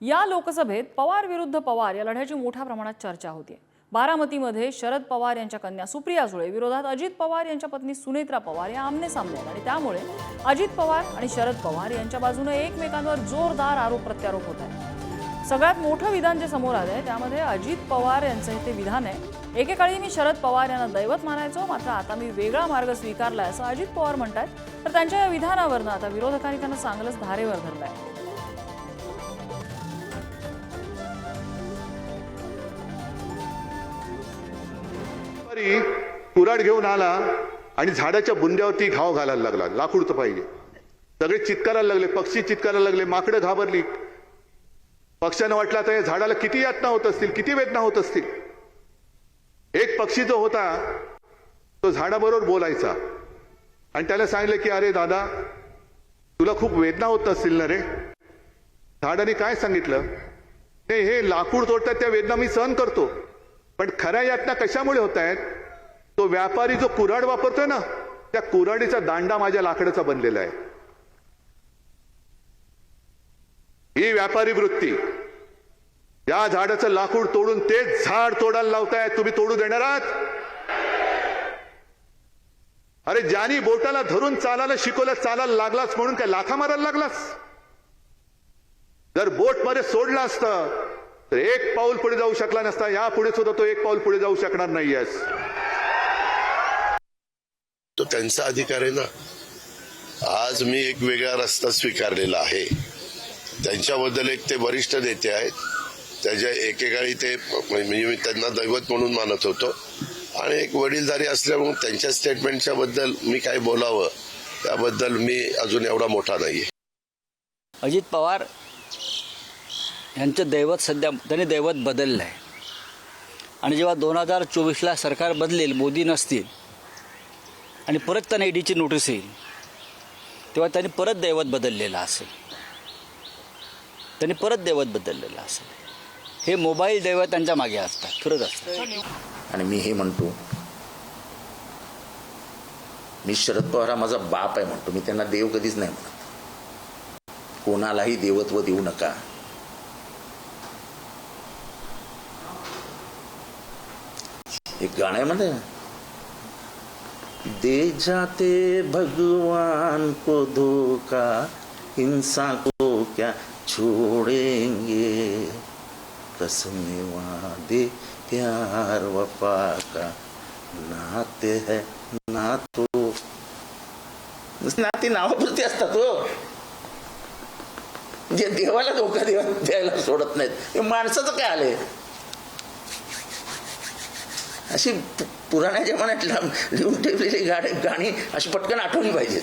या लोकसभेत पवार विरुद्ध पवार या लढ्याची मोठ्या प्रमाणात चर्चा होती बारामतीमध्ये शरद पवार यांच्या कन्या सुप्रिया सुळे विरोधात अजित पवार यांच्या पत्नी सुनेत्रा पवार या आमने सामने आणि त्यामुळे अजित पवार आणि शरद पवार यांच्या बाजूने एकमेकांवर जोरदार आरोप प्रत्यारोप होत आहे सगळ्यात मोठं विधान जे समोर आलं आहे त्यामध्ये अजित पवार यांचं हे ते विधान आहे. एकेकाळी मी शरद पवार यांना दैवत मानायचो मात्र आता मी वेगळा मार्ग स्वीकारलाय असं अजित पवार म्हणतात तर त्यांच्या या विधानावरनं आता विरोधकांनी त्यांना चांगलंच धारेवर आहे दुपारी कुराड घेऊन आला आणि झाडाच्या बुंद्यावरती घाव घालायला लागला. लाकूड तर पाहिजे. सगळे चित्कारायला लागले पक्षी चित्कारायला लागले माकडं घाबरली. पक्ष्यानं वाटलं आता या झाडाला किती यातना होत असतील किती वेदना होत असतील? एक पक्षी जो होता तो झाडाबरोबर बोलायचा. आणि त्याला सांगितलं की अरे दादा तुला खूप वेदना होत असतील ना रे? झाडाने काय सांगितलं? नाही हे लाकूड तोडतात त्या वेदना मी सहन करतो. पण खऱ्या यातना कशामुळे होत आहेत तो व्यापारी जो कुऱ्हाड वापरतोय ना त्या कुऱ्हाडीचा दांडा माझ्या लाकडाचा बनलेला आहे. ही व्यापारी वृत्ती या झाडाचं लाकूड तोडून तेच झाड तोडायला लावताय तुम्ही तोडू देणार आहात? अरे ज्यानी बोटाला धरून चालायला शिकवलं चालायला लागलाच म्हणून काय लाथा मारायला लागलास? जर बोटमध्ये सोडलं असतं तर एक पाऊल पुढे जाऊ शकला नसता या पुढे सुद्धा तो एक पाऊल पुढे जाऊ शकणार नाहीयेस तो त्यांचा अधिकार आहे ना? आज मी एक वेगळा रस्ता स्वीकारलेला आहे. त्यांच्याबद्दल एक ते वरिष्ठ नेते आहेत. त्याच्या एकेकाळी ते म्हणजे मी त्यांना दैवत म्हणून मानत होतो. आणि एक वडीलधारी असल्यामुळे त्यांच्या स्टेटमेंटच्या बद्दल मी काय बोलावं त्याबद्दल मी अजून एवढा मोठा नाहीये. अजित पवार यांचं दैवत सध्या त्यांनी दैवत बदललं आहे. आणि जेव्हा दोन हजार चोवीसला सरकार बदलेल मोदी नसतील आणि परत त्यांना ईडीची नोटीस येईल तेव्हा त्यांनी परत दैवत बदललेलं असेल. त्यांनी परत दैवत बदललेलं असेल. हे मोबाईल दैवत त्यांच्या मागे असतात फिरत असतात. आणि मी हे म्हणतो मी शरद पवार हा माझा बाप आहे म्हणतो. मी त्यांना देव कधीच नाही म्हणत. कोणालाही देवत्व देऊ नका. एक गाणं आहे म्हणते दे जाते भगवान को धोका हिंसा को क्या छोड़ेंगे? कसम वादे प्यार वफा का नाते है ना तो नाती नावापुरती असतात हो. जे देवाला धोका देवा द्यायला सोडत नाहीत. हे माणसाचं काय आलंय अशी पुराण्या जमान्यात लिहून ठेवलेली गाणी गाणी अशी पटकन आठवली पाहिजेत